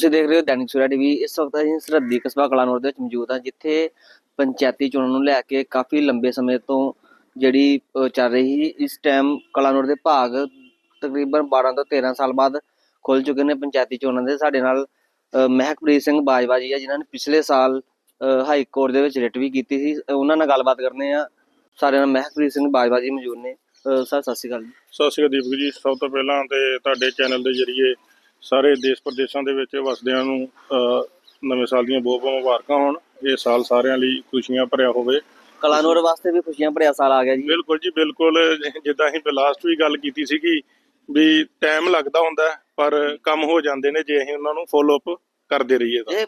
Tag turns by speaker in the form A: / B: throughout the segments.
A: ਤੁਸੀਂ ਦੇਖ ਰਹੇ ਹੋ ਦੈਨਿਕ ਸਵੇਰਾ ਟੀਵੀ। ਇਸ ਵਕਤ ਅਸੀਂ ਸਰਹੱਦੀ ਕਸਬਾ ਕਲਾਨੌਰ ਦੇ ਵਿੱਚ ਮੌਜੂਦ ਹਾਂ ਜਿੱਥੇ ਪੰਚਾਇਤੀ ਚੋਣਾਂ ਨੂੰ ਲੈ ਕੇ ਕਾਫੀ ਲੰਬੇ ਸਮੇਂ ਤੋਂ ਜਿਹੜੀ ਅ, ਚੱਲ ਰਹੀ ਸੀ ਇਸ ਟਾਈਮ ਕਲਾਨੌਰ ਦੇ ਭਾਗ ਤਕਰੀਬਨ 12 ਤੋਂ 13 ਸਾਲ ਬਾਅਦ ਖੁੱਲ ਚੁੱਕੇ ਨੇ ਪੰਚਾਇਤੀ ਚੋਣਾਂ ਦੇ। ਸਾਡੇ ਨਾਲ ਮਹਿਕਪ੍ਰੀਤ ਸਿੰਘ ਬਾਜਵਾ ਜੀ ਆ ਜਿਨ੍ਹਾਂ ਨੇ ਪਿਛਲੇ ਸਾਲ ਹਾਈ ਕੋਰਟ ਦੇ ਵਿੱਚ ਰਿਟ ਵੀ ਕੀਤੀ ਸੀ। ਉਹਨਾਂ ਨਾਲ ਗੱਲਬਾਤ ਕਰਨੇ ਆ। ਸਾਡੇ ਨਾਲ ਮਹਿਕਪ੍ਰੀਤ ਸਿੰਘ ਬਾਜਵਾ ਜੀ ਮੌਜੂਦ ਨੇ। ਸਰ ਸਤਿ ਸ਼੍ਰੀ ਅਕਾਲ ਜੀ।
B: ਸਤਿ ਸ਼੍ਰੀ ਅਕਾਲ ਦੀਪਕ ਜੀ। ਸਭ ਤੋਂ ਪਹਿਲਾਂ ਤੇ ਤੁਹਾਡੇ ਚੈਨਲ ਦੇ ਜ਼ਰੀਏ ਸਾਰੇ ਦੇਸ਼ ਪ੍ਰਦੇਸ਼ਾਂ ਦੇ ਵਿੱਚ ਵਸਦਿਆਂ ਨੂੰ ਨਵੇਂ ਸਾਲ ਦੀਆਂ ਬਹੁਤ ਬਹੁਤ ਮੁਬਾਰਕਾਂ ਹੋਣ। ਇਹ ਸਾਲ ਸਾਰਿਆਂ ਲਈ ਖੁਸ਼ੀਆਂ ਭਰਿਆ ਹੋਵੇ।
A: ਕਲਾਨੌਰ ਵਾਸਤੇ ਵੀ ਖੁਸ਼ੀਆਂ ਭਰਿਆ ਸਾਲ ਆ ਗਿਆ ਜੀ।
B: ਬਿਲਕੁਲ ਜੀ ਬਿਲਕੁਲ। ਜਿੱਦਾਂ ਅਸੀਂ ਲਾਸਟ ਵੀ ਗੱਲ ਕੀਤੀ ਸੀਗੀ ਵੀ ਟਾਈਮ ਲੱਗਦਾ ਹੁੰਦਾ ਪਰ ਕੰਮ ਹੋ ਜਾਂਦੇ ਨੇ ਜੇ ਅਸੀਂ ਉਹਨਾਂ ਨੂੰ ਫੋਲੋ ਅਪ ਕਰਦੇ ਰਹੀਏ ਤਾਂ।
A: ਇਹ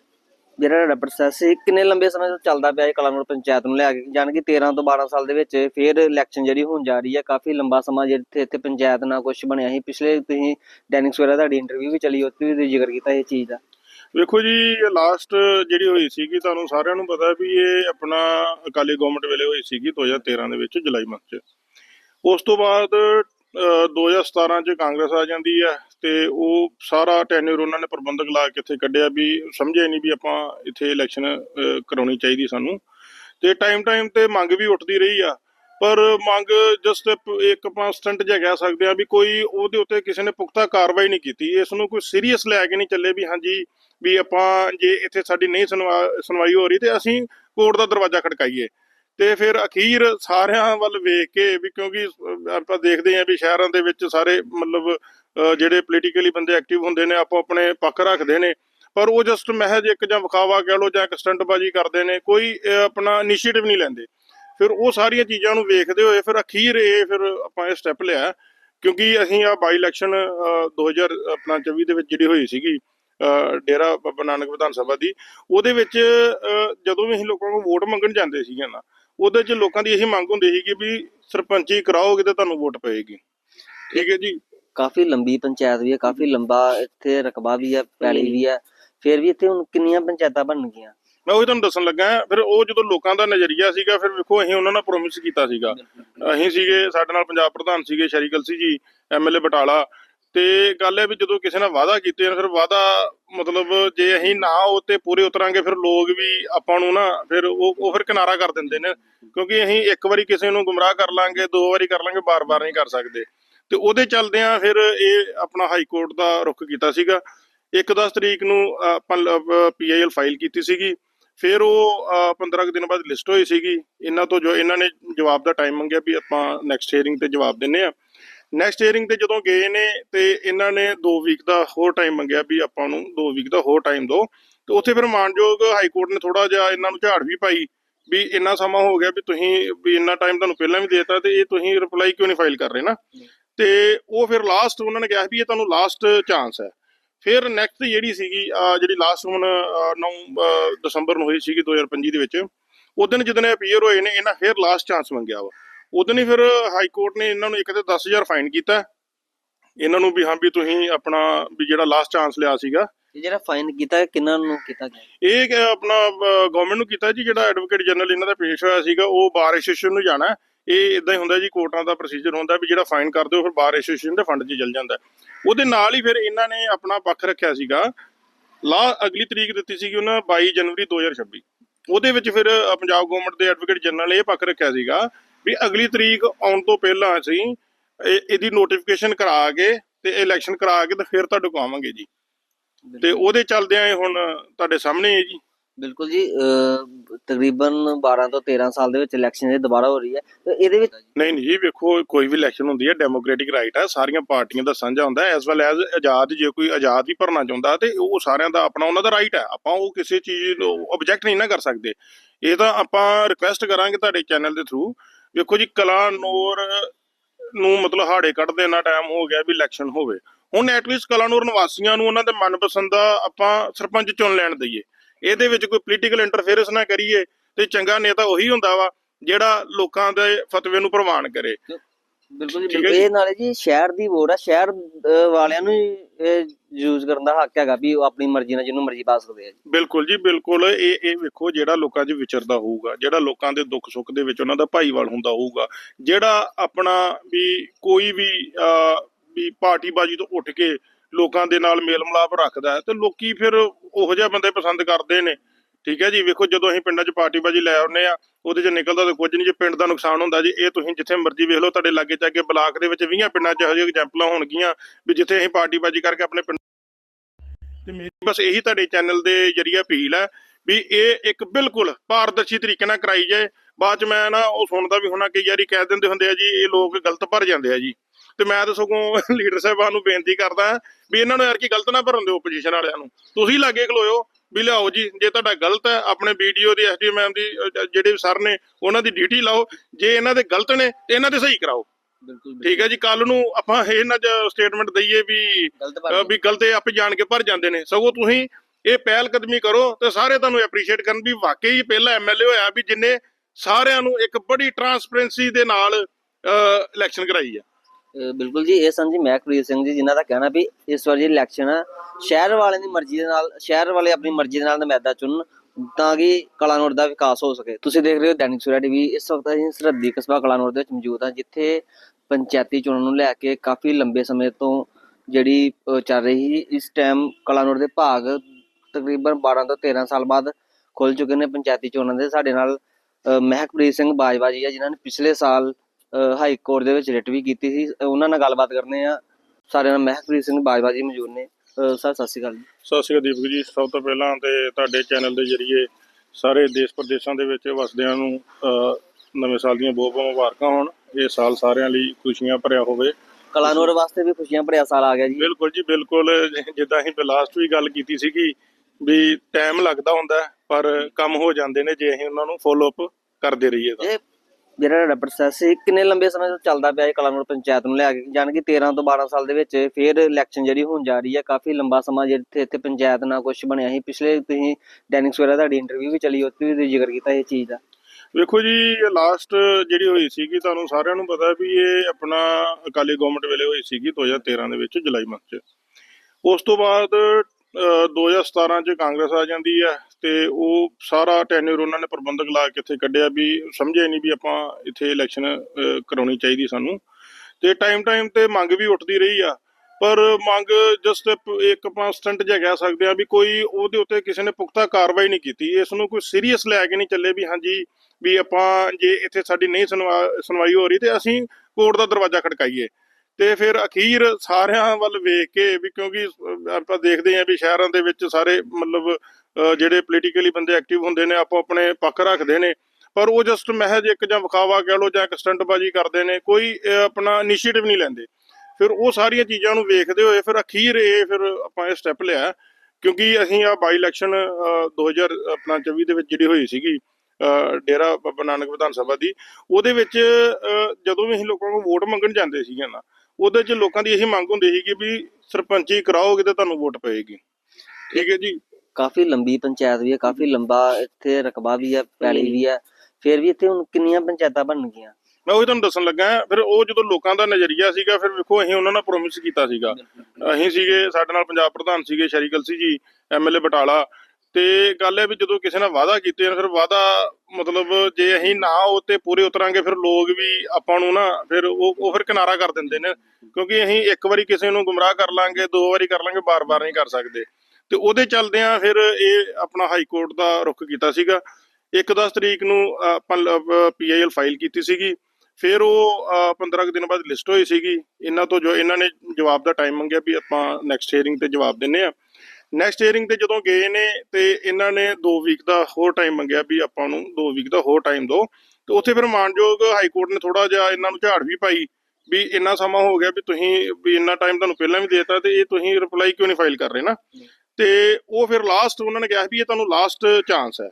A: ਜਿਹੜਾ ਤੁਹਾਡਾ ਪ੍ਰੋਸੈਸ ਸੀ ਕਿੰਨੇ ਲੰਬੇ ਸਮੇਂ ਤੋਂ ਚੱਲਦਾ ਪਿਆ ਇਹ ਕਲਾਨੌਰ ਪੰਚਾਇਤ ਨੂੰ ਲੈ ਕੇ? ਜਾਣ ਕਿ 13 ਤੋਂ 12 ਸਾਲ ਦੇ ਵਿੱਚ ਫਿਰ ਇਲੈਕਸ਼ਨ ਜਿਹੜੀ ਹੋਣ ਜਾ ਰਹੀ ਹੈ ਕਾਫੀ ਲੰਬਾ ਸਮਾਂ ਜਿੱਥੇ ਇੱਥੇ ਪੰਚਾਇਤ ਨਾਲ ਕੁਝ ਬਣਿਆ ਸੀ। ਪਿਛਲੇ ਤੁਸੀਂ ਡੈਨਿਕ ਸਵੇਰਾ ਤੁਹਾਡੀ ਇੰਟਰਵਿਊ ਵੀ ਚਲੀ ਉੱਥੇ ਵੀ ਤੁਸੀਂ ਜ਼ਿਕਰ ਕੀਤਾ ਇਹ ਚੀਜ਼ ਦਾ।
B: ਵੇਖੋ ਜੀ ਲਾਸਟ ਜਿਹੜੀ ਹੋਈ ਸੀਗੀ ਤੁਹਾਨੂੰ ਸਾਰਿਆਂ ਨੂੰ ਪਤਾ ਵੀ ਇਹ ਆਪਣਾ ਅਕਾਲੀ ਗਵਰਨਮੈਂਟ ਵੇਲੇ ਹੋਈ ਸੀਗੀ 2013 ਦੇ ਵਿੱਚ ਜੁਲਾਈ ਮੰਥ 'ਚ। ਉਸ ਤੋਂ ਬਾਅਦ ਅਹ, 2017 'ਚ ਕਾਂਗਰਸ ਆ ਜਾਂਦੀ ਹੈ ਤੇ ਉਹ ਸਾਰਾ ਟੈਨਿਊਰ ਉਹਨਾਂ ਨੇ ਪ੍ਰਬੰਧਕ ਲਾ ਕੇ ਇੱਥੇ ਕੱਢਿਆ ਵੀ ਸਮਝਿਆ ਨਹੀਂ ਵੀ ਆਪਾਂ ਇੱਥੇ ਇਲੈਕਸ਼ਨ ਕਰਾਉਣੀ ਚਾਹੀਦੀ ਸਾਨੂੰ। ਤੇ ਟਾਈਮ ਟਾਈਮ ਤੇ ਮੰਗ ਵੀ ਉੱਠਦੀ ਰਹੀ ਆ। ਪਰ ਮੰਗ ਜਸਟ ਇੱਕ ਆਪਾਂ ਸਟੰਟ ਜਿਹਾ ਕਹਿ ਸਕਦੇ ਆ ਵੀ ਕੋਈ ਉਹਦੇ ਉੱਤੇ ਕਿਸੇ ਨੇ ਪੁਖਤਾ ਕਾਰਵਾਈ ਨਹੀਂ ਕੀਤੀ। ਇਸ ਨੂੰ ਕੋਈ ਸੀਰੀਅਸ ਲੈ ਕੇ ਨਹੀਂ ਚੱਲੇ ਵੀ ਹਾਂਜੀ ਵੀ ਆਪਾਂ ਜੇ ਇੱਥੇ ਸਾਡੀ ਨਹੀਂ ਸੁਣਵਾ- ਸੁਣਵਾਈ ਹੋ ਰਹੀ ਤੇ ਅਸੀਂ ਕੋਰਟ ਦਾ ਦਰਵਾਜ਼ਾ ਖੜਕਾਈਏ। ਤੇ ਫਿਰ ਅਖੀਰ ਸਾਰਿਆਂ ਵੱਲ ਵੇਖ ਕੇ ਵੀ ਕਿਉਂਕਿ ਆਪਾਂ ਦੇਖਦੇ ਹਾਂ ਵੀ ਸ਼ਹਿਰਾਂ ਦੇ ਵਿੱਚ ਸਾਰੇ ਮਤਲਬ ਜਿਹੜੇ ਪੋਲੀਟੀਕਲੀ ਬੰਦੇ ਐਕਟਿਵ ਹੁੰਦੇ ਨੇ, ਆਪੋ ਆਪਣੇ ਪੱਖ ਰੱਖਦੇ ਨੇ। ਪਰ ਉਹ ਜਸਟ ਮਹਿਜ ਇੱਕ ਜਾਂ ਵਿਖਾਵਾ ਕਹਿ ਲਓ ਜਾਂ ਇੱਕ ਸਟੰਟਬਾਜ਼ੀ ਕਰਦੇ ਨੇ, ਕੋਈ ਆਪਣਾ ਇਨੀਸ਼ੀਏਟਿਵ ਨਹੀਂ ਲੈਂਦੇ। ਫਿਰ ਉਹ ਸਾਰੀਆਂ ਚੀਜ਼ਾਂ ਨੂੰ ਵੇਖਦੇ ਹੋਏ ਫਿਰ ਅਖੀਰ ਇਹ ਫਿਰ ਆਪਾਂ ਇਹ ਸਟੈਪ ਲਿਆ, ਕਿਉਂਕਿ ਅਸੀਂ ਆ ਬਾਈ ਇਲੈਕਸ਼ਨ 2000 ਆਪਣਾ 24 ਦੇ ਵਿੱਚ ਜਿਹੜੀ ਹੋਈ ਸੀਗੀ ਡੇਰਾ ਬਾਬਾ ਨਾਨਕ ਵਿਧਾਨ ਸਭਾ ਦੀ, ਉਹਦੇ ਵਿੱਚ ਜਦੋਂ ਵੀ ਅਸੀਂ ਲੋਕਾਂ ਨੂੰ ਵੋਟ ਮੰਗਣ ਜਾਂਦੇ ਸੀਗੇ ਨਾ ਉਹਦੇ 'ਚ ਲੋਕਾਂ ਦੀ ਇਹੀ ਮੰਗ ਹੁੰਦੀ ਸੀ ਕਿ ਵੀ ਸਰਪੰਚੀ ਕਰਾਓਗੇ ਤੇ ਤੁਹਾਨੂੰ ਵੋਟ ਪਏਗੀ। ਠੀਕ ਹੈ ਜੀ।
A: ਕਾਫੀ ਲੰਬੀ ਪੰਚਾਇਤ ਵੀ ਹੈ ਕਾਫੀ ਲੰਬਾ ਇੱਥੇ ਰਕਬਾ ਵੀ ਹੈ ਪੈਲੀ ਵੀ ਹੈ। ਫਿਰ ਵੀ ਇੱਥੇ ਹੁਣ ਕਿੰਨੀਆਂ ਪੰਚਾਇਤਾਂ ਬਣ ਗਈਆਂ?
B: ਮੈਂ ਉਹੀ ਤੁਹਾਨੂੰ ਦੱਸਣ ਲੱਗਾ ਫਿਰ ਉਹ ਜਦੋਂ ਲੋਕਾਂ ਦਾ ਨਜ਼ਰੀਆ ਸੀਗਾ ਫਿਰ ਵੇਖੋ ਅਸੀਂ ਉਹਨਾਂ ਨਾਲ ਪ੍ਰੋਮਿਸ ਕੀਤਾ ਸੀਗਾ। ਅਸੀਂ ਸੀਗੇ ਸਾਡੇ ਨਾਲ ਪੰਜਾਬ ਪ੍ਰਧਾਨ ਸੀਗੇ ਸ਼ਰੀ ਕਲਸੀ ਜੀ ਐਮਐਲਏ ਬਟਾਲਾ ਤੇ ਗੱਲ ਹੈ ਵੀ ਜਦੋਂ ਕਿਸੇ ਨਾਲ ਵਾਅਦਾ ਕੀਤੇ ਨੇ ਫਿਰ ਵਾਅਦਾ ਮਤਲਬ ਜੇ ਅਸੀਂ ਨਾ ਉਹ ਤੇ ਪੂਰੇ ਉਤਰਾਂਗੇ ਫਿਰ ਲੋਕ ਵੀ ਆਪਾਂ ਨੂੰ ਨਾ ਫਿਰ ਉਹ ਉਹ ਫਿਰ ਕਿਨਾਰਾ ਕਰ ਦਿੰਦੇ ਨੇ। ਕਿਉਂਕਿ ਅਸੀਂ ਇੱਕ ਵਾਰੀ ਕਿਸੇ ਨੂੰ ਗੁੰਮਰਾਹ ਕਰ ਲਾਂਗੇ ਦੋ ਵਾਰੀ ਕਰ ਲਾਂਗੇ ਬਾਰ-ਬਾਰ ਨਹੀਂ ਕਰ ਸਕਦੇ। ਤੇ ਉਹਦੇ ਚੱਲਦਿਆਂ ਫਿਰ ਇਹ ਆਪਣਾ ਹਾਈ ਕੋਰਟ ਦਾ ਰੁਖ ਕੀਤਾ ਸੀਗਾ। 1-10 ਤਰੀਕ ਨੂੰ ਆਪਾਂ ਪੀਆਈਐਲ ਫਾਈਲ ਕੀਤੀ ਸੀਗੀ। ਫਿਰ ਉਹ ਅਹ, 15 ਕੁ ਦਿਨ ਬਾਅਦ ਲਿਸਟ ਹੋਈ ਸੀਗੀ। ਇਹਨਾਂ ਤੋਂ ਜੋ ਇਹਨਾਂ ਨੇ ਜਵਾਬ ਦਾ ਟਾਈਮ ਮੰਗਿਆ ਵੀ ਆਪਾਂ ਨੈਕਸਟ ਹੀਅਰਿੰਗ ਤੇ ਜਵਾਬ ਦਿੰਨੇ ਆ। ਨੈਕਸਟ ਹੀਅਰਿੰਗ ਤੇ ਜਦੋਂ ਗਏ ਨੇ ਤੇ ਇਹਨਾਂ ਨੇ 2 ਵੀਕ ਦਾ ਹੋਰ ਟਾਈਮ ਮੰਗਿਆ ਵੀ ਆਪਾਂ ਨੂੰ 2 ਵੀਕ ਦਾ ਹੋਰ ਟਾਈਮ ਦਿਓ। ਤੇ ਉੱਥੇ ਫਿਰ ਮਾਨਯੋਗ ਹਾਈ ਕੋਰਟ ਨੇ ਥੋੜਾ ਜਿਹਾ ਇਹਨਾਂ ਨੂੰ ਝਾੜ ਵੀ ਪਾਈ ਵੀ ਇੰਨਾ ਸਮਾਂ ਹੋ ਗਿਆ ਵੀ ਤੁਸੀਂ ਵੀ ਇੰਨਾ ਟਾਈਮ ਤੁਹਾਨੂੰ ਪਹਿਲਾਂ ਵੀ ਦੇਤਾ ਤੇ ਇਹ ਤੁਸੀਂ ਰਿਪਲਾਈ ਕਿਉਂ ਨਹੀਂ ਫਾਈਲ ਕਰ ਰਹੇ ਨਾ? ਤੇ ਉਹ ਫਿਰ ਲਾਸਟ ਉਹਨਾਂ ਨੇ ਕਿਹਾ ਵੀ ਇਹ ਤੁਹਾਨੂੰ ਲਾਸਟ ਚਾਂਸ ਹੈ। ਫਿਰ ਨੈਕਸਟ ਜਿਹੜੀ ਸੀਗੀ ਜਿਹੜੀ ਲਾਸਟ ਹੁਣ 9 ਦਸੰਬਰ ਨੂੰ ਹੋਈ ਸੀਗੀ 2025 ਦੇ ਵਿੱਚ ਉਦੋਂ ਜਦੋਂ ਇਹ ਅਪੀਅਰ ਹੋਏ ਨੇ, ਇਹਨਾਂ ਫਿਰ ਲਾਸਟ ਚਾਂਸ ਮੰਗਿਆ ਵਾ। ਉਦੋਂ ਹੀ ਫਿਰ ਹਾਈ ਕੋਰਟ ਨੇ ਇਹਨਾਂ ਨੂੰ ਇੱਕ ਤੇ 10000 ਫਾਈਨ ਕੀਤਾ। ਇਹਨਾਂ ਨੂੰ ਵੀ ਹਾਂ ਵੀ ਤੁਸੀਂ ਆਪਣਾ ਵੀ ਜਿਹੜਾ ਲਾਸਟ ਚਾਂਸ ਲਿਆ ਸੀਗਾ।
A: ਇਹ ਜਿਹੜਾ ਫਾਈਨ ਕੀਤਾ ਕਿੰਨਾਂ ਨੂੰ ਕੀਤਾ ਗਿਆ?
B: ਇਹ ਆਪਣਾ ਗਵਰਨਮੈਂਟ ਨੂੰ ਕੀਤਾ ਜੀ ਜਿਹੜਾ ਐਡਵੋਕੇਟ ਜਨਰਲ ਇਹਨਾਂ ਦਾ ਪੇਸ਼ ਹੋਇਆ ਸੀਗਾ ਉਹ ਬਾਰ ਐਸੋਸੀਏਸ਼ਨ ਨੂੰ ਜਾਣਾ। ਇਹ ਇਦਾਂ ਹੀ ਹੁੰਦਾ ਜੀ ਕੋਰਟਾਂ ਦਾ ਪ੍ਰੋਸੀਜਰ ਹੁੰਦਾ ਵੀ ਜਿਹੜਾ ਫਾਈਨ ਕਰਦੇ ਹੋ ਫਿਰ ਬਾਰ ਐਸੋਸੀਏਸ਼ਨ ਦੇ ਫੰਡ 'ਚ ਚਲ ਜਾਂਦਾ। ਉਹਦੇ ਨਾਲ ਹੀ ਫਿਰ ਇਹਨਾਂ ਨੇ ਆਪਣਾ ਪੱਖ ਰੱਖਿਆ ਸੀਗਾ। ਲਾ ਅਗਲੀ ਤਰੀਕ ਦਿੱਤੀ ਸੀਗੀ ਉਹਨਾਂ 22 ਜਨਵਰੀ 2026 ਉਹਦੇ ਵਿੱਚ ਫਿਰ ਪੰਜਾਬ ਗਵਰਨਮੈਂਟ ਦੇ ਐਡਵੋਕੇਟ ਜਨਰਲ ਇਹ ਪੱਖ ਰੱਖਿਆ ਸੀਗਾ ਵੀ ਅਗਲੀ ਤਰੀਕ ਆਉਣ ਤੋਂ ਪਹਿਲਾਂ ਅਸੀਂ ਇਹ- ਇਹਦੀ ਨੋਟੀਫਿਕੇਸ਼ਨ ਕਰਾ ਕੇ ਤੇ ਇਲੈਕਸ਼ਨ ਕਰਾ ਕੇ ਤੇ ਫਿਰ ਤੁਹਾਡੇ ਕੋਲ ਆਵਾਂਗੇ ਜੀ। ਤੇ ਉਹਦੇ ਚੱਲਦਿਆਂ ਇਹ ਹੁਣ ਤੁਹਾਡੇ ਸਾਹਮਣੇ ਹੈ ਜੀ।
A: ਬਿਲਕੁਲ ਜੀ ਤਕਰੀਬਨ 12 ਤੋਂ 13 ਸਾਲ ਦੇ ਵਿੱਚ ਇਲੈਕਸ਼ਨ ਇਹ ਦੁਬਾਰਾ ਹੋ ਰਹੀ ਹੈ। ਤੇ ਇਹਦੇ ਵਿੱਚ
B: ਨਹੀਂ ਨਹੀਂ ਜੀ ਵੇਖੋ ਕੋਈ ਵੀ ਇਲੈਕਸ਼ਨ ਹੁੰਦੀ ਹੈ ਡੈਮੋਕ੍ਰੈਟਿਕ ਰਾਈਟ ਹੈ ਸਾਰੀਆਂ ਪਾਰਟੀਆਂ ਦਾ ਸਾਂਝਾ ਹੁੰਦਾ ਐਸ ਵੈਲ ਐਜ਼ ਆਜ਼ਾਦ ਜੇ ਕੋਈ ਆਜ਼ਾਦ ਵੀ ਭਰਨਾ ਚਾਹੁੰਦਾ ਤੇ ਉਹ ਸਾਰਿਆਂ ਦਾ ਆਪਣਾ ਉਹਨਾਂ ਦਾ ਰਾਈਟ ਹੈ ਆਪਾਂ ਉਹ ਕਿਸੇ ਚੀਜ਼ ਨੂੰ ਆਬਜੈਕਟ ਨਹੀਂ ਨਾ ਕਰ ਸਕਦੇ। ਇਹ ਤਾਂ ਆਪਾਂ ਰਿਕੁਐਸਟ ਕਰਾਂਗੇ ਤੁਹਾਡੇ ਚੈਨਲ ਦੇ ਥਰੂ ਵੇਖੋ ਜੀ ਕਲਾਨੌਰ ਨੂੰ ਮਤਲਬ ਹਾੜੇ ਕੱਢਦੇ ਨਾ ਟਾਈਮ ਹੋ ਗਿਆ ਵੀ ਇਲੈਕਸ਼ਨ ਹੋਵੇ। ਹੁਣ ਐਟਲੀਸਟ ਕਲਾਨੌਰ ਨਿਵਾਸੀਆਂ ਨੂੰ ਉਹਨਾਂ ਦੇ ਮਨਪਸੰਦ ਦਾ ਆਪਾਂ ਸਰਪੰਚ ਚੁਣ ਲੈਣ ਦਈਏ। ਇਹਦੇ ਵਿੱਚ ਕੋਈ ਪੋਲੀਟੀਕਲ ਇੰਟਰਫੇਰੈਂਸ ਨਾ ਕਰੀਏ ਤੇ ਚੰਗਾ ਨੇਤਾ ਉਹੀ ਹੁੰਦਾ ਵਾ ਜਿਹੜਾ ਲੋਕਾਂ ਦੇ ਫਤਵੇ ਨੂੰ ਪ੍ਰਵਾਨ ਕਰੇ।
A: ਬਿਲਕੁਲ ਜੀ। ਇਹ ਨਾਲੇ ਜੀ ਸ਼ਹਿਰ ਦੀ ਵੋਟ ਆ ਸ਼ਹਿਰ ਵਾਲਿਆਂ ਨੂੰ ਯੂਜ਼ ਕਰਨ ਦਾ ਹੱਕ ਹੈਗਾ ਵੀ ਉਹ ਆਪਣੀ ਮਰਜ਼ੀ ਨਾਲ ਜਿਹਨੂੰ ਮਰਜ਼ੀ ਪਾ ਸਕਦੇ ਆ ਜੀ
B: ਬਿਲਕੁਲ ਜੀ ਬਿਲਕੁਲ। ਇਹ ਇਹ ਵੇਖੋ ਜਿਹੜਾ ਲੋਕਾਂ 'ਚ ਵਿਚਰਦਾ ਹੋਊਗਾ ਜਿਹੜਾ ਲੋਕਾਂ ਦੇ ਦੁੱਖ ਸੁੱਖ ਦੇ ਵਿੱਚ ਉਹਨਾਂ ਦਾ ਭਾਈਵਾਲ ਹੁੰਦਾ ਹੋਊਗਾ ਜਿਹੜਾ ਆਪਣਾ ਵੀ ਕੋਈ ਵੀ ਵੀ ਪਾਰਟੀਬਾਜ਼ੀ ਤੋਂ ਉੱਠ ਕੇ ਲੋਕਾਂ ਦੇ ਨਾਲ ਮੇਲ ਮਿਲਾਪ ਰੱਖਦਾ ਹੈ ਤੇ ਲੋਕੀ ਫਿਰ ਉਹੋ ਜਿਹੇ ਬੰਦੇ ਪਸੰਦ ਕਰਦੇ ਨੇ। ਠੀਕ ਹੈ ਜੀ? ਵੇਖੋ, ਜਦੋਂ ਅਸੀਂ ਪਿੰਡਾਂ 'ਚ ਪਾਰਟੀਬਾਜੀ ਲੈ ਆਉਂਦੇ ਆ ਉਹਦੇ 'ਚ ਨਿਕਲਦਾ ਤਾਂ ਕੁਝ ਨਹੀਂ ਜੇ ਪਿੰਡ ਦਾ ਨੁਕਸਾਨ ਹੁੰਦਾ ਜੀ। ਇਹ ਤੁਸੀਂ ਜਿੱਥੇ ਮਰਜ਼ੀ ਵੇਖ ਲਓ, ਤੁਹਾਡੇ ਲਾਗੇ ਚਾਗੇ ਬਲਾਕ ਦੇ ਵਿੱਚ 20 ਪਿੰਡਾਂ 'ਚ ਇਹੋ ਜਿਹੇ ਐਗਜ਼ਾਮਪਲਾਂ ਹੋਣਗੀਆਂ ਵੀ ਜਿੱਥੇ ਅਸੀਂ ਪਾਰਟੀਬਾਜੀ ਕਰਕੇ ਆਪਣੇ ਪਿੰਡ ਤੇ ਮੇਰੀ ਬਸ ਇਹੀ ਤੁਹਾਡੇ ਚੈਨਲ ਦੇ ਜਰੀਏ ਅਪੀਲ ਹੈ ਵੀ ਇਹ ਇੱਕ ਬਿਲਕੁਲ ਪਾਰਦਰਸ਼ੀ ਤਰੀਕੇ ਨਾਲ ਕਰਾਈ ਜਾਏ। ਬਾਅਦ ਚ ਮੈਂ ਨਾ ਉਹ ਸੁਣਦਾ ਵੀ ਹੁਣਾ ਕਈ ਵਾਰੀ ਕਹਿ ਦਿੰਦੇ ਹੁੰਦੇ ਆ ਜੀ, ਇਹ ਲੋਕ ਗਲਤ ਭਰ ਜਾਂਦੇ ਆ ਜੀ। ਤੇ ਮੈਂ ਤਾਂ ਸਗੋਂ ਲੀਡਰ ਸਾਹਿਬਾਨ ਨੂੰ ਬੇਨਤੀ ਕਰਦਾ ਵੀ ਇਹਨਾਂ ਨੂੰ ਯਾਰ ਕੀ ਗਲਤ ਨਾ ਭਰਨ ਦਿਓ ਆਪੋਜੀਸ਼ਨ ਵਾਲਿਆਂ ਨੂੰ। ਤੁਸੀਂ ਲਾਗੇ ਖਲੋਇਓ ਵੀ ਲਿਆਓ ਜੀ ਜੇ ਤੁਹਾਡਾ ਗਲਤ ਹੈ ਆਪਣੇ ਵੀਡੀਓ ਦੀ ਐਸਡੀਐਮ ਦੀ ਅਹ, ਜਿਹੜੇ ਸਰ ਨੇ ਉਹਨਾਂ ਦੀ ਡਿਊਟੀ ਲਾਓ। ਜੇ ਇਹਨਾਂ ਦੇ ਗਲਤ ਨੇ ਤੇ ਇਹਨਾਂ ਦੇ ਸਹੀ ਕਰਾਓ। ਠੀਕ ਹੈ ਜੀ ਕੱਲ ਨੂੰ ਆਪਾਂ ਇਹ ਨਾ ਸਟੇਟਮੈਂਟ ਦਈਏ ਵੀ ਵੀ ਗਲਤ ਇਹ ਆਪੇ ਜਾਣ ਕੇ ਭਰ ਜਾਂਦੇ ਨੇ। ਸਗੋਂ ਤੁਸੀਂ ਇਹ ਪਹਿਲ ਕਦਮੀ ਕਰੋ ਤੇ ਸਾਰੇ ਤੁਹਾਨੂੰ ਐਪਰੀਸ਼ੀਏਟ ਕਰਨ ਵੀ ਵਾਕਈ ਹੀ ਪਹਿਲਾ ਐਮਐਲਏ ਹੋਇਆ ਵੀ ਜਿਨੇ ਸਾਰਿਆਂ ਨੂੰ ਇੱਕ ਬੜੀ ਟਰਾਂਸਪੇਰੈਂਸੀ ਦੇ ਨਾਲ ਇਲੈਕਸ਼ਨ ਕਰਾਈ ਆ।
A: ਅਹ ਬਿਲਕੁਲ ਜੀ, ਇਹ ਸਨ ਜੀ ਮਹਿਕਪ੍ਰੀਤ ਸਿੰਘ ਜੀ ਜਿਨ੍ਹਾਂ ਦਾ ਕਹਿਣਾ ਵੀ ਇਸ ਵਾਰ ਜਿਹੜੀ ਇਲੈਕਸ਼ਨ ਆ। ਸ਼ਹਿਰ ਵਾਲਿਆਂ ਦੀ ਮਰਜ਼ੀ ਦੇ ਨਾਲ, ਸ਼ਹਿਰ ਵਾਲੇ ਆਪਣੀ ਮਰਜ਼ੀ ਦੇ ਨਾਲ ਨੁਮਾਇੰਦਾ ਚੁਣਨ ਤਾਂ ਕਿ ਕਲਾਨੌਰ ਦਾ ਵਿਕਾਸ ਹੋ ਸਕੇ। ਤੁਸੀਂ ਦੇਖ ਰਹੇ ਹੋ ਦੈਨਿਕ ਸਵੇਰਾ ਟੀਵੀ। ਇਸ ਵਕਤ ਅਸੀਂ ਸਰਹੱਦੀ ਕਸਬਾ ਕਲਾਨੌਰ ਦੇ ਵਿੱਚ ਮੌਜੂਦ ਹਾਂ, ਜਿੱਥੇ ਪੰਚਾਇਤੀ ਚੋਣਾਂ ਨੂੰ ਲੈ ਕੇ ਕਾਫੀ ਲੰਬੇ ਸਮੇਂ ਤੋਂ ਜਿਹੜੀ ਚੱਲ ਰਹੀ ਸੀ, ਇਸ ਟਾਈਮ ਕਲਾਨੌਰ ਦੇ ਭਾਗ ਤਕਰੀਬਨ 12 ਤੋਂ 13 ਸਾਲ ਬਾਅਦ ਖੁੱਲ ਚੁੱਕੇ ਨੇ ਪੰਚਾਇਤੀ ਚੋਣਾਂ ਦੇ। ਸਾਡੇ ਨਾਲ ਮਹਿਕਪ੍ਰੀਤ ਸਿੰਘ ਬਾਜਵਾ ਜੀ ਆ, ਜਿਨ੍ਹਾਂ ਨੇ ਪਿਛਲੇ ਸਾਲ ਹਾਈ ਕੋਰਟ ਦੇ ਵਿੱਚ ਰਿਟ ਵੀ ਕੀਤੀ ਸੀ। ਉਹਨਾਂ ਨਾਲ ਗੱਲਬਾਤ ਕਰਨੇ ਆ। ਸਾਡੇ ਨਾਲ ਮਹਿਕਪ੍ਰੀਤ ਸਿੰਘ ਬਾਜਵਾ ਜੀ ਮੌਜੂਦ ਨੇ। ਸਰ ਸਤਿ ਸ਼੍ਰੀ ਅਕਾਲ ਜੀ।
B: ਸਤਿ ਸ਼੍ਰੀ ਅਕਾਲ ਦੀਪਕ ਜੀ। ਸਭ ਤੋਂ ਪਹਿਲਾਂ ਤੇ ਤੁਹਾਡੇ ਚੈਨਲ ਦੇ ਜਰੀਏ ਸਾਰੇ ਦੇਸ਼ ਪ੍ਰਦੇਸ਼ਾਂ ਦੇ ਵਿੱਚ ਵਸਦਿਆਂ ਨੂੰ ਨਵੇਂ ਸਾਲ ਦੀਆਂ ਬਹੁਤ ਬਹੁਤ ਮੁਬਾਰਕਾਂ ਹੋਣ। ਇਹ ਸਾਲ ਸਾਰਿਆਂ ਲਈ ਖੁਸ਼ੀਆਂ ਭਰਿਆ ਹੋਵੇ।
A: ਕਲਾਨੌਰ ਵਾਸਤੇ ਵੀ ਖੁਸ਼ੀਆਂ ਭਰਿਆ ਸਾਲ ਆ ਗਿਆ ਜੀ।
B: ਬਿਲਕੁਲ ਜੀ ਬਿਲਕੁਲ। ਜਿੱਦਾਂ ਅਸੀਂ ਲਾਸਟ ਵੀ ਗੱਲ ਕੀਤੀ ਸੀਗੀ ਵੀ ਟਾਈਮ ਲੱਗਦਾ ਹੁੰਦਾ ਪਰ ਕੰਮ ਹੋ ਜਾਂਦੇ ਨੇ ਜੇ ਅਸੀਂ ਉਹਨਾਂ ਨੂੰ ਫੋਲੋ ਅਪ ਕਰਦੇ ਰਹੀਏ ਤਾਂ।
A: ਇਹ ਜਿਹੜਾ ਤੁਹਾਡਾ ਪ੍ਰੋਸੈਸ ਸੀ ਕਿੰਨੇ ਲੰਬੇ ਸਮੇਂ ਤੋਂ ਚੱਲਦਾ ਪਿਆ ਇਹ ਕਲਾਨੌਰ ਪੰਚਾਇਤ ਨੂੰ ਲੈ ਕੇ? ਜਾਣ ਕਿ 13 ਤੋਂ 12 ਸਾਲ ਦੇ ਵਿੱਚ ਫਿਰ ਇਲੈਕਸ਼ਨ ਜਿਹੜੀ ਹੋਣ ਜਾ ਰਹੀ ਹੈ ਕਾਫੀ ਲੰਬਾ ਸਮਾਂ ਜਿੱਥੇ ਇੱਥੇ ਪੰਚਾਇਤ ਨਾਲ ਕੁਝ ਬਣਿਆ ਸੀ। ਪਿਛਲੇ ਤੁਸੀਂ ਡੈਨਿਕ ਸਵੇਰਾ ਤੁਹਾਡੀ ਇੰਟਰਵਿਊ ਵੀ ਚਲੀ ਉੱਥੇ ਵੀ ਤੁਸੀਂ ਜ਼ਿਕਰ ਕੀਤਾ ਇਹ ਚੀਜ਼ ਦਾ।
B: ਵੇਖੋ ਜੀ ਲਾਸਟ ਜਿਹੜੀ ਹੋਈ ਸੀਗੀ ਤੁਹਾਨੂੰ ਸਾਰਿਆਂ ਨੂੰ ਪਤਾ ਵੀ ਇਹ ਆਪਣਾ ਅਕਾਲੀ ਗਵਰਨਮੈਂਟ ਵੇਲੇ ਹੋਈ ਸੀਗੀ 2013 ਦੇ ਵਿੱਚ ਜੁਲਾਈ ਮੰਥ 'ਚ। ਉਸ ਤੋਂ ਬਾਅਦ ਅਹ, 2017 'ਚ ਕਾਂਗਰਸ ਆ ਜਾਂਦੀ ਹੈ ਤੇ ਉਹ ਸਾਰਾ ਟੈਨਿਊਰ ਉਹਨਾਂ ਨੇ ਪ੍ਰਬੰਧਕ ਲਾ ਕੇ ਇੱਥੇ ਕੱਢਿਆ ਵੀ ਸਮਝੇ ਨਹੀਂ ਵੀ ਆਪਾਂ ਇੱਥੇ ਇਲੈਕਸ਼ਨ ਕਰਾਉਣੀ ਚਾਹੀਦੀ ਸਾਨੂੰ। ਤੇ ਟਾਈਮ ਟਾਈਮ ਤੇ ਮੰਗ ਵੀ ਉੱਠਦੀ ਰਹੀ ਆ। ਪਰ ਮੰਗ ਜਸਟ ਇੱਕ ਆਪਾਂ ਸਟੰਟ ਜਿਹਾ ਕਹਿ ਸਕਦੇ ਆ ਵੀ ਕੋਈ ਉਹਦੇ ਉੱਤੇ ਕਿਸੇ ਨੇ ਪੁਖਤਾ ਕਾਰਵਾਈ ਨਹੀਂ ਕੀਤੀ। ਇਸ ਨੂੰ ਕੋਈ ਸੀਰੀਅਸ ਲੈ ਕੇ ਨਹੀਂ ਚੱਲੇ ਵੀ ਹਾਂਜੀ ਵੀ ਆਪਾਂ ਜੇ ਇੱਥੇ ਸਾਡੀ ਨਹੀਂ ਸੁਣਵਾ- ਸੁਣਵਾਈ ਹੋ ਰਹੀ ਤੇ ਅਸੀਂ ਕੋਰਟ ਦਾ ਦਰਵਾਜ਼ਾ ਖੜਕਾਈਏ। ਤੇ ਫਿਰ ਅਖੀਰ ਸਾਰਿਆਂ ਵੱਲ ਵੇਖ ਕੇ ਵੀ ਕਿਉਂਕਿ ਆਪਾਂ ਦੇਖਦੇ ਹਾਂ ਵੀ ਸ਼ਹਿਰਾਂ ਦੇ ਵਿੱਚ ਸਾਰੇ ਮਤਲਬ ਜਿਹੜੇ ਪੋਲੀਟੀਕਲੀ ਬੰਦੇ ਐਕਟਿਵ ਹੁੰਦੇ ਨੇ, ਆਪੋ ਆਪਣੇ ਪੱਖ ਰੱਖਦੇ ਨੇ। ਪਰ ਉਹ ਜਸਟ ਮਹਿਜ ਇੱਕ ਜਾਂ ਵਿਖਾਵਾ ਕਹਿ ਲਓ ਜਾਂ ਇੱਕ ਸਟੰਟਬਾਜ਼ੀ ਕਰਦੇ ਨੇ, ਕੋਈ ਆਪਣਾ ਇਨੀਸ਼ੀਏਟਿਵ ਨਹੀਂ ਲੈਂਦੇ। ਫਿਰ ਉਹ ਸਾਰੀਆਂ ਚੀਜ਼ਾਂ ਨੂੰ ਵੇਖਦੇ ਹੋਏ ਫਿਰ ਅਖੀਰ ਇਹ ਫਿਰ ਆਪਾਂ ਇਹ ਸਟੈਪ ਲਿਆ, ਕਿਉਂਕਿ ਅਸੀਂ ਆ ਬਾਈ ਇਲੈਕਸ਼ਨ 2000 ਆਪਣਾ 24 ਦੇ ਵਿੱਚ ਜਿਹੜੀ ਹੋਈ ਸੀਗੀ ਡੇਰਾ ਬਾਬਾ ਨਾਨਕ ਵਿਧਾਨ ਸਭਾ ਦੀ, ਉਹਦੇ ਵਿੱਚ ਜਦੋਂ ਵੀ ਅਸੀਂ ਲੋਕਾਂ ਨੂੰ ਵੋਟ ਮੰਗਣ ਜਾਂਦੇ ਸੀਗੇ ਨਾ, ਉਹਦੇ 'ਚ ਲੋਕਾਂ ਦੀ ਇਹੀ ਮੰਗ ਹੁੰਦੀ ਸੀਗੀ ਵੀ ਸਰਪੰਚੀ ਕਰਾਓਗੇ ਤਾਂ ਤੁਹਾਨੂੰ ਵੋਟ ਪਏਗੀ। ਠੀਕ ਹੈ ਜੀ?
A: ਕਾਫੀ ਲੰਬੀ ਪੰਚਾਇਤ ਵੀ ਹੈ, ਕਾਫੀ ਲੰਬਾ ਇੱਥੇ ਰਕਬਾ ਵੀ ਹੈ, ਪੈਲੀ ਵੀ ਹੈ, ਫਿਰ ਵੀ ਇੱਥੇ ਹੁਣ ਕਿੰਨੀਆਂ ਪੰਚਾਇਤਾਂ ਬਣ ਗਈਆਂ?
B: ਮੈਂ ਉਹੀ ਤੁਹਾਨੂੰ ਦੱਸਣ ਲੱਗਾ ਫਿਰ ਉਹ ਜਦੋਂ ਲੋਕਾਂ ਦਾ ਨਜ਼ਰੀਆ ਸੀਗਾ, ਫਿਰ ਵੇਖੋ ਅਸੀਂ ਉਹਨਾਂ ਨਾਲ ਪ੍ਰੋਮਿਸ ਕੀਤਾ ਸੀਗਾ। ਅਸੀਂ ਸੀਗੇ, ਸਾਡੇ ਨਾਲ ਪੰਜਾਬ ਪ੍ਰਧਾਨ ਸੀਗੇ, ਸ਼ਰੀ ਕਲਸੀ ਜੀ ਐਮਐਲਏ ਬਟਾਲਾ। ਤੇ ਗੱਲ ਹੈ ਵੀ ਜਦੋਂ ਕਿਸੇ ਨਾਲ ਵਾਅਦਾ ਕੀਤੇ ਨੇ ਫਿਰ ਵਾਅਦਾ ਮਤਲਬ ਜੇ ਅਸੀਂ ਨਾ ਉਹ ਤੇ ਪੂਰੇ ਉਤਰਾਂਗੇ, ਫਿਰ ਲੋਕ ਵੀ ਆਪਾਂ ਨੂੰ ਨਾ ਫਿਰ ਉਹ ਉਹ ਫਿਰ ਕਿਨਾਰਾ ਕਰ ਦਿੰਦੇ ਨੇ। ਕਿਉਂਕਿ ਅਸੀਂ ਇੱਕ ਵਾਰੀ ਕਿਸੇ ਨੂੰ ਗੁੰਮਰਾਹ ਕਰ ਲਾਂਗੇ, ਦੋ ਵਾਰੀ ਕਰ ਲਾਂਗੇ ਬਾਰ-ਬਾਰ ਨਹੀਂ ਕਰ ਸਕਦੇ। ਤੇ ਉਹਦੇ ਚੱਲਦਿਆਂ ਫਿਰ ਇਹ ਆਪਣਾ ਹਾਈ ਕੋਰਟ ਦਾ ਰੁਖ ਕੀਤਾ ਸੀਗਾ। 1-10 ਤਰੀਕ ਨੂੰ ਆਪਾਂ ਪੀਆਈਐਲ ਫਾਈਲ ਕੀਤੀ ਸੀਗੀ। ਫਿਰ ਉਹ ਅਹ, 15 ਦਿਨ ਬਾਅਦ ਲਿਸਟ ਹੋਈ ਸੀਗੀ। ਇਹਨਾਂ ਤੋਂ ਜੋ ਇਹਨਾਂ ਨੇ ਜਵਾਬ ਦਾ ਟਾਈਮ ਮੰਗਿਆ ਵੀ ਆਪਾਂ ਨੈਕਸਟ ਹੀਅਰਿੰਗ ਤੇ ਜਵਾਬ ਦਿੰਨੇ ਆ। ਨੈਕਸਟ ਹੀਅਰਿੰਗ ਤੇ ਜਦੋਂ ਗਏ ਨੇ ਤੇ ਇਹਨਾਂ ਨੇ 2 ਵੀਕ ਦਾ ਹੋਰ ਟਾਈਮ ਮੰਗਿਆ ਵੀ ਆਪਾਂ ਨੂੰ 2 ਵੀਕ ਦਾ ਹੋਰ ਟਾਈਮ ਦਿਓ। ਤੇ ਉੱਥੇ ਫਿਰ ਮਾਨਯੋਗ ਹਾਈ ਕੋਰਟ ਨੇ ਥੋੜਾ ਜਿਹਾ ਇਹਨਾਂ ਨੂੰ ਝਾੜ ਵੀ ਪਾਈ ਵੀ ਇੰਨਾ ਸਮਾਂ ਹੋ ਗਿਆ ਵੀ ਤੁਸੀਂ ਵੀ ਇੰਨਾ ਟਾਈਮ ਤੁਹਾਨੂੰ ਪਹਿਲਾਂ ਵੀ ਦੇਤਾ ਤੇ ਇਹ ਤੁਸੀਂ ਰਿਪਲਾਈ ਕਿਉਂ ਨਹੀਂ ਫਾਈਲ ਕਰ ਰਹੇ ਨਾ? ਤੇ ਉਹ ਫਿਰ ਲਾਸਟ ਉਹਨਾਂ ਨੇ ਕਿਹਾ ਵੀ ਇਹ ਤੁਹਾਨੂੰ ਲਾਸਟ ਚਾਂਸ ਹੈ।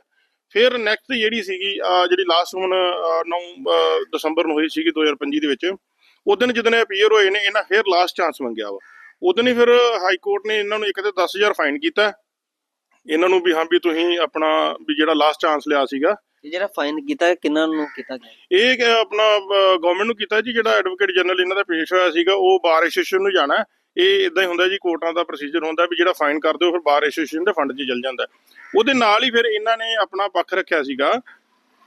B: ਫਿਰ ਨੈਕਸਟ ਜਿਹੜੀ ਸੀਗੀ ਜਿਹੜੀ ਲਾਸਟ ਹੁਣ 9 ਦਸੰਬਰ ਨੂੰ ਹੋਈ ਸੀਗੀ 2025 ਦੇ ਵਿੱਚ ਉਦੋਂ ਜਦੋਂ ਇਹ ਅਪੀਅਰ ਹੋਏ ਨੇ ਇਹਨਾਂ ਫਿਰ ਲਾਸਟ ਚਾਂਸ ਮੰਗਿਆ ਵਾ। ਉਦੋਂ ਹੀ ਫਿਰ ਹਾਈ ਕੋਰਟ ਨੇ ਇਹਨਾਂ ਨੂੰ ਇੱਕ ਤੇ 10000 ਫਾਈਨ ਕੀਤਾ। ਇਹਨਾਂ ਨੂੰ ਵੀ ਹਾਂ ਵੀ ਤੁਸੀਂ ਆਪਣਾ ਵੀ ਜਿਹੜਾ ਲਾਸਟ ਚਾਂਸ ਲਿਆ ਸੀਗਾ।
A: ਜਿਹੜਾ ਫਾਈਨ ਕੀਤਾ ਕਿੰਨਾਂ ਨੂੰ ਕੀਤਾ ਗਿਆ?
B: ਇਹ ਆਪਣਾ ਗਵਰਨਮੈਂਟ ਨੂੰ ਕੀਤਾ ਜੀ ਜਿਹੜਾ ਐਡਵੋਕੇਟ ਜਨਰਲ ਇਹਨਾਂ ਦਾ ਪੇਸ਼ ਹੋਇਆ ਸੀਗਾ ਉਹ ਬਾਰ ਐਸੋਸੀਏਸ਼ਨ ਨੂੰ ਜਾਣਾ। ਇਹ ਇਦਾਂ ਹੀ ਹੁੰਦਾ ਜੀ ਕੋਰਟਾਂ ਦਾ ਪ੍ਰੋਸੀਜਰ ਹੁੰਦਾ ਵੀ ਜਿਹੜਾ ਫਾਈਨ ਕਰਦੇ ਹੋ ਫਿਰ ਬਾਰ ਐਸੋਸੀਏਸ਼ਨ ਦੇ ਫੰਡ 'ਚ ਚਲ ਜਾਂਦਾ। ਉਹਦੇ ਨਾਲ ਹੀ ਫਿਰ ਇਹਨਾਂ ਨੇ ਆਪਣਾ ਪੱਖ ਰੱਖਿਆ ਸੀਗਾ।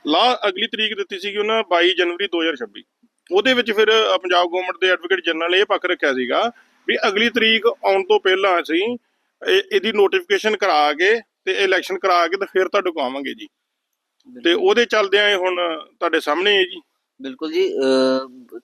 B: ਲਾ ਅਗਲੀ ਤਰੀਕ ਦਿੱਤੀ ਸੀਗੀ ਉਹਨਾਂ 22 ਜਨਵਰੀ 2026 ਉਹਦੇ ਵਿੱਚ ਫਿਰ ਪੰਜਾਬ ਗਵਰਨਮੈਂਟ ਦੇ ਐਡਵੋਕੇਟ ਜਨਰਲ ਇਹ ਪੱਖ ਰੱਖਿਆ ਸੀਗਾ ਵੀ ਅਗਲੀ ਤਰੀਕ ਆਉਣ ਤੋਂ ਪਹਿਲਾਂ ਅਸੀਂ ਇਹ- ਇਹਦੀ ਨੋਟੀਫਿਕੇਸ਼ਨ ਕਰਾ ਕੇ ਤੇ ਇਲੈਕਸ਼ਨ ਕਰਾ ਕੇ ਤੇ ਫਿਰ ਤੁਹਾਡੇ ਕੋਲ ਆਵਾਂਗੇ ਜੀ। ਤੇ ਉਹਦੇ ਚੱਲਦਿਆਂ ਇਹ ਹੁਣ ਤੁਹਾਡੇ ਸਾਹਮਣੇ ਹੈ ਜੀ।
A: ਬਿਲਕੁਲ ਜੀ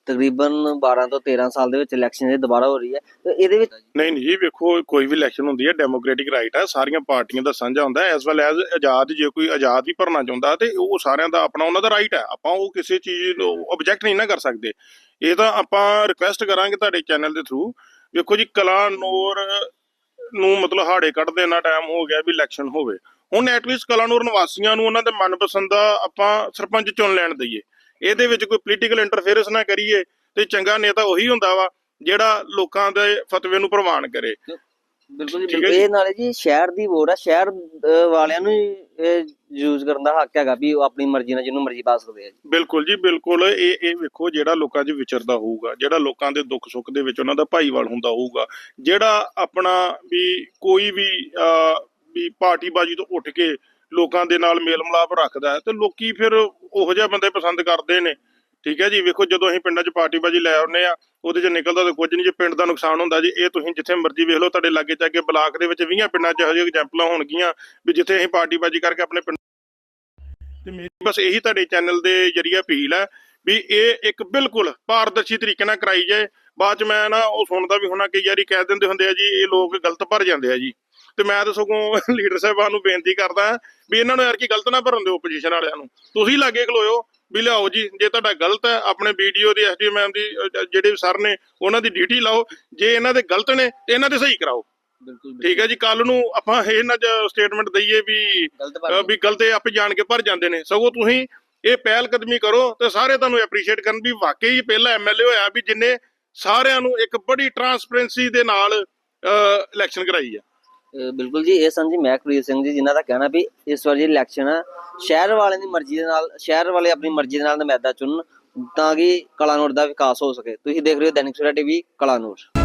A: ਤਕਰੀਬਨ 12 ਤੋਂ 13 ਸਾਲ ਦੇ ਵਿੱਚ ਇਲੈਕਸ਼ਨ ਇਹ ਦੁਬਾਰਾ ਹੋ ਰਹੀ ਹੈ, ਤੇ ਇਹਦੇ ਵਿੱਚ
B: ਨਹੀਂ ਨਹੀਂ ਜੀ, ਵੇਖੋ, ਕੋਈ ਵੀ ਇਲੈਕਸ਼ਨ ਹੁੰਦੀ ਹੈ ਡੈਮੋਕ੍ਰੈਟਿਕ ਰਾਈਟ ਹੈ ਸਾਰੀਆਂ ਪਾਰਟੀਆਂ ਦਾ ਸਾਂਝਾ ਹੁੰਦਾ ਐਸ ਵੈਲ ਐਜ਼ ਆਜ਼ਾਦ, ਜੇ ਕੋਈ ਆਜ਼ਾਦ ਵੀ ਭਰਨਾ ਚਾਹੁੰਦਾ ਤੇ ਉਹ ਸਾਰਿਆਂ ਦਾ ਆਪਣਾ ਉਹਨਾਂ ਦਾ ਰਾਈਟ ਹੈ। ਆਪਾਂ ਉਹ ਕਿਸੇ ਚੀਜ਼ ਨੂੰ ਆਬਜੈਕਟ ਨਹੀਂ ਨਾ ਕਰ ਸਕਦੇ। ਇਹ ਤਾਂ ਆਪਾਂ ਰਿਕੁਐਸਟ ਕਰਾਂਗੇ ਤੁਹਾਡੇ ਚੈਨਲ ਦੇ ਥਰੂ ਵੇਖੋ ਜੀ ਕਲਾਨੌਰ ਨੂੰ ਮਤਲਬ ਹਾੜੇ ਕੱਢਦੇ ਨਾ ਟਾਈਮ ਹੋ ਗਿਆ ਵੀ ਇਲੈਕਸ਼ਨ ਹੋਵੇ। ਹੁਣ ਐਟਲੀਸਟ ਕਲਾਨੌਰ ਨਿਵਾਸੀਆਂ ਨੂੰ ਉਹਨਾਂ ਦੇ ਮਨਪਸੰਦ ਦਾ ਆਪਾਂ ਸਰਪੰਚ ਚੁਣ ਲੈਣ ਦਈਏ। ਇਹਦੇ ਵਿੱਚ ਕੋਈ ਪੋਲੀਟੀਕਲ ਇੰਟਰਫੇਰੈਂਸ ਨਾ ਕਰੀਏ ਤੇ ਚੰਗਾ ਨੇਤਾ ਉਹੀ ਹੁੰਦਾ ਵਾ ਜਿਹੜਾ ਲੋਕਾਂ ਦੇ ਫਤਵੇ ਨੂੰ ਪ੍ਰਵਾਨ ਕਰੇ।
A: ਬਿਲਕੁਲ ਜੀ। ਇਹ ਨਾਲੇ ਜੀ ਸ਼ਹਿਰ ਦੀ ਵੋਟ ਆ ਸ਼ਹਿਰ ਵਾਲਿਆਂ ਨੂੰ ਯੂਜ਼ ਕਰਨ ਦਾ ਹੱਕ ਹੈਗਾ ਵੀ ਉਹ ਆਪਣੀ ਮਰਜ਼ੀ ਨਾਲ ਜਿਹਨੂੰ ਮਰਜ਼ੀ ਪਾ ਸਕਦੇ ਆ ਜੀ
B: ਬਿਲਕੁਲ ਜੀ ਬਿਲਕੁਲ। ਇਹ ਇਹ ਵੇਖੋ ਜਿਹੜਾ ਲੋਕਾਂ 'ਚ ਵਿਚਰਦਾ ਹੋਊਗਾ ਜਿਹੜਾ ਲੋਕਾਂ ਦੇ ਦੁੱਖ ਸੁੱਖ ਦੇ ਵਿੱਚ ਉਹਨਾਂ ਦਾ ਭਾਈਵਾਲ ਹੁੰਦਾ ਹੋਊਗਾ ਜਿਹੜਾ ਆਪਣਾ ਵੀ ਕੋਈ ਵੀ ਵੀ ਪਾਰਟੀਬਾਜ਼ੀ ਤੋਂ ਉੱਠ ਕੇ ਲੋਕਾਂ ਦੇ ਨਾਲ ਮੇਲ ਮਿਲਾਪ ਰੱਖਦਾ ਹੈ ਤੇ ਲੋਕੀ ਫਿਰ ਉਹੋ ਜਿਹੇ ਬੰਦੇ ਪਸੰਦ ਕਰਦੇ ਨੇ। ਠੀਕ ਹੈ ਜੀ, ਵੇਖੋ ਜਦੋਂ ਅਸੀਂ ਪਿੰਡਾਂ 'ਚ ਪਾਰਟੀਬਾਜ਼ੀ ਲੈ ਆਉਂਦੇ ਆ ਉਹਦੇ 'ਚ ਨਿਕਲਦਾ ਤਾਂ ਕੁਝ ਨਹੀਂ ਜੇ ਪਿੰਡ ਦਾ ਨੁਕਸਾਨ ਹੁੰਦਾ ਜੀ, ਇਹ ਤੁਸੀਂ ਜਿੱਥੇ ਮਰਜ਼ੀ ਵੇਖ ਲਓ, ਤੁਹਾਡੇ ਲਾਗੇ ਚਾਗੇ ਬਲਾਕ ਦੇ ਵਿੱਚ 20 ਪਿੰਡਾਂ 'ਚ ਇਹੋ ਜਿਹੇ ਐਗਜ਼ਾਮਪਲਾਂ ਹੋਣਗੀਆਂ ਵੀ ਜਿੱਥੇ ਅਸੀਂ ਪਾਰਟੀਬਾਜ਼ੀ ਕਰਕੇ ਆਪਣੇ ਪਿੰਡ ਤੇ ਮੇਰੀ ਬਸ ਇਹੀ ਤੁਹਾਡੇ ਚੈਨਲ ਦੇ ਜਰੀਏ ਅਪੀਲ ਹੈ ਵੀ ਇਹ ਇੱਕ ਬਿਲਕੁਲ ਪਾਰਦਰਸ਼ੀ ਤਰੀਕੇ ਨਾਲ ਕਰਾਈ ਜਾਏ। ਬਾਅਦ ਚ ਮੈਂ ਨਾ ਉਹ ਸੁਣਦਾ ਵੀ ਹੁਣਾ ਕਈ ਵਾਰੀ ਕਹਿ ਦਿੰਦੇ ਹੁੰਦੇ ਆ ਜੀ, ਇਹ ਲੋਕ ਗਲਤ ਭਰ ਜਾਂਦੇ ਆ ਜੀ। ਤੇ ਮੈਂ ਤਾਂ ਸਗੋਂ ਲੀਡਰ ਸਾਹਿਬਾਨ ਨੂੰ ਬੇਨਤੀ ਕਰਦਾ ਵੀ ਇਹਨਾਂ ਨੂੰ ਯਾਰ ਕੀ ਗਲਤ ਨਾ ਭਰਨ ਦਿਓ ਆਪੋਜੀਸ਼ਨ ਵਾਲਿਆਂ ਨੂੰ। ਤੁਸੀਂ ਲਾਗੇ ਖਲੋਇਓ ਵੀ ਲਿਆਓ ਜੀ ਜੇ ਤੁਹਾਡਾ ਗਲਤ ਹੈ ਆਪਣੇ ਵੀਡੀਓ ਦੀ ਐਸਡੀਐਮ ਦੀ ਅਹ, ਜਿਹੜੇ ਸਰ ਨੇ ਉਹਨਾਂ ਦੀ ਡਿਊਟੀ ਲਾਓ। ਜੇ ਇਹਨਾਂ ਦੇ ਗਲਤ ਨੇ ਤੇ ਇਹਨਾਂ ਦੇ ਸਹੀ ਕਰਾਓ। ਠੀਕ ਹੈ ਜੀ ਕੱਲ ਨੂੰ ਆਪਾਂ ਇਹ ਨਾ ਸਟੇਟਮੈਂਟ ਦਈਏ ਵੀ ਵੀ ਗਲਤੇ ਆਪੇ ਜਾਣ ਕੇ ਭਰ ਜਾਂਦੇ ਨੇ। ਸਗੋਂ ਤੁਸੀਂ ਇਹ ਪਹਿਲ ਕਦਮੀ ਕਰੋ ਤੇ ਸਾਰੇ ਤੁਹਾਨੂੰ ਐਪਰੀਸ਼ੀਏਟ ਕਰਨ ਵੀ ਵਾਕਈ ਹੀ ਪਹਿਲਾ ਐਮਐਲਏ ਹੋਇਆ ਵੀ ਜਿਨੇ ਸਾਰਿਆਂ ਨੂੰ ਇੱਕ ਬੜੀ ਟਰਾਂਸਪੇਰੈਂਸੀ ਦੇ ਨਾਲ ਇਲੈਕਸ਼ਨ ਕਰਾਈ ਆ।
A: ਅਹ ਬਿਲਕੁਲ ਜੀ, ਇਹ ਸਨ ਜੀ ਮਹਿਕਪ੍ਰੀਤ ਸਿੰਘ ਜੀ, ਜਿਨ੍ਹਾਂ ਦਾ ਕਹਿਣਾ ਵੀ ਇਸ ਵਾਰ ਜਿਹੜੀ ਇਲੈਕਸ਼ਨ ਆ, ਸ਼ਹਿਰ ਵਾਲਿਆਂ ਦੀ ਮਰਜ਼ੀ ਦੇ ਨਾਲ, ਸ਼ਹਿਰ ਵਾਲੇ ਆਪਣੀ ਮਰਜ਼ੀ ਦੇ ਨਾਲ ਨੁਮਾਇੰਦਾ ਚੁਣਨ ਤਾਂ ਕਿ ਕਲਾਨੌਰ ਦਾ ਵਿਕਾਸ ਹੋ ਸਕੇ। ਤੁਸੀਂ ਦੇਖ ਰਹੇ ਹੋ ਦੈਨਿਕ ਸਵੇਰਾ ਟੀਵੀ, ਕਲਾਨੌਰ।